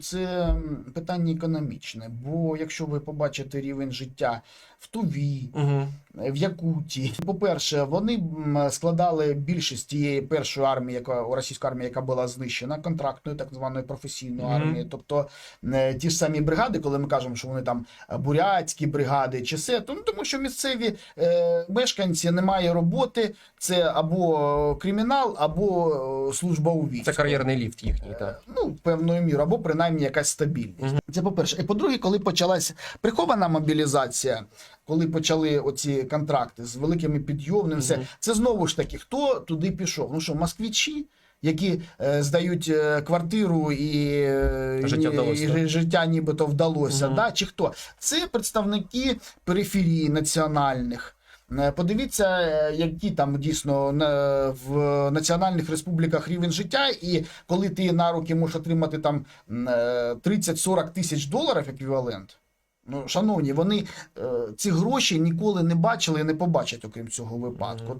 це питання економічне. Бо якщо ви побачите рівень життя в Туві, Угу. В Якутії. По-перше, вони складали більшість тієї першої армії, яка російської армії, яка була знищена, контрактною, так званою професійною Мгм. армією. Тобто е, ті ж самі бригади, коли ми кажемо, що вони там е, бурятські бригади чи все, то ну, тому що місцеві е, мешканці немає роботи, це або кримінал, або е, служба у війську. Це кар'єрний ліфт їхній, так. Ну, певною мірою, або принаймні якась стабільність. Мгм. Це по-перше. І по-друге, коли почалась прихована мобілізація, коли почали оці контракти з великими підйомними, все, Мгм. це знову ж таки, хто туди пішов? Ну що, москвичі? Які е, здають е, квартиру і, е, Життя вдалося, і життя нібито вдалося, Мгм. да? чи хто? Це представники периферії національних. Е, Подивіться, які там дійсно в національних республіках рівень життя, і коли ти на руки можеш отримати там е, 30-40 тисяч доларів еквівалент. Ну, шановні, вони е, ці гроші ніколи не бачили і не побачать, окрім цього випадку.